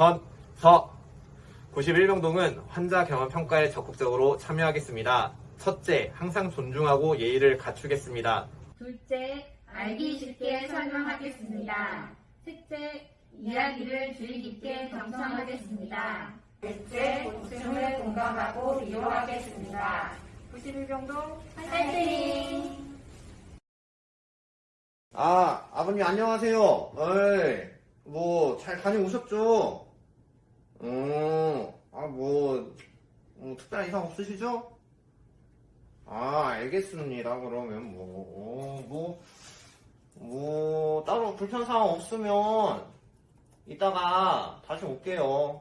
전, 서. 91명동은 환자 경험 평가에 적극적으로 참여하겠습니다. 첫째, 항상 존중하고 예의를 갖추겠습니다. 둘째, 알기 쉽게 설명하겠습니다. 셋째, 이야기를 주의 깊게 경청하겠습니다. 넷째, 고충을 공감하고 위로하겠습니다. 91병동 화이팅! 아, 아버님 안녕하세요. 어이, 뭐, 잘 다녀오셨죠? 음, 아, 뭐, 뭐 특별한 이상 없으시죠? 아, 알겠습니다. 그러면 뭐, 어, 뭐, 뭐, 따로 불편 사항 없으면, 이따가 다시 올게요.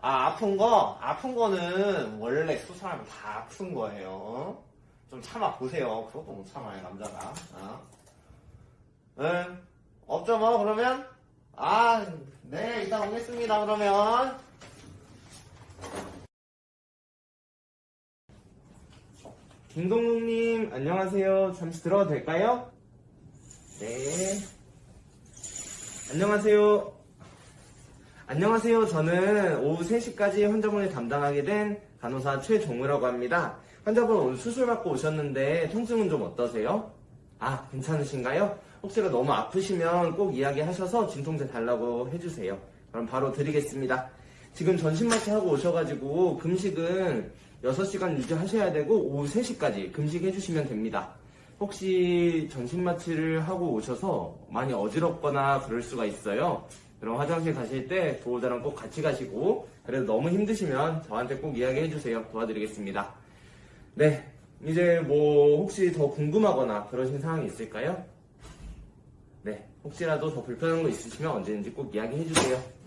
아, 아픈 거? 아픈 거는 원래 수사하면 다 아픈 거예요. 좀 참아보세요. 그것도 못 참아요, 남자가. 어? 응? 없죠, 뭐, 그러면? 아, 네, 이따 오겠습니다, 그러면. 김동욱님, 안녕하세요. 잠시 들어가도 될까요? 네. 안녕하세요. 안녕하세요. 저는 오후 3시까지 환자분을 담당하게 된 간호사 최종우라고 합니다. 환자분 오늘 수술 받고 오셨는데 통증은 좀 어떠세요? 아, 괜찮으신가요? 혹시나 너무 아프시면 꼭 이야기하셔서 진통제 달라고 해주세요. 그럼 바로 드리겠습니다. 지금 전신마취 하고 오셔가지고 금식은 6시간 유지하셔야 되고 오후 3시까지 금식해주시면 됩니다. 혹시 전신마취를 하고 오셔서 많이 어지럽거나 그럴 수가 있어요. 그럼 화장실 가실 때 보호자랑 꼭 같이 가시고 그래도 너무 힘드시면 저한테 꼭 이야기해 주세요. 도와드리겠습니다. 네, 이제 뭐 혹시 더 궁금하거나 그러신 사항이 있을까요? 네, 혹시라도 더 불편한 거 있으시면 언제든지 꼭 이야기해 주세요. 네,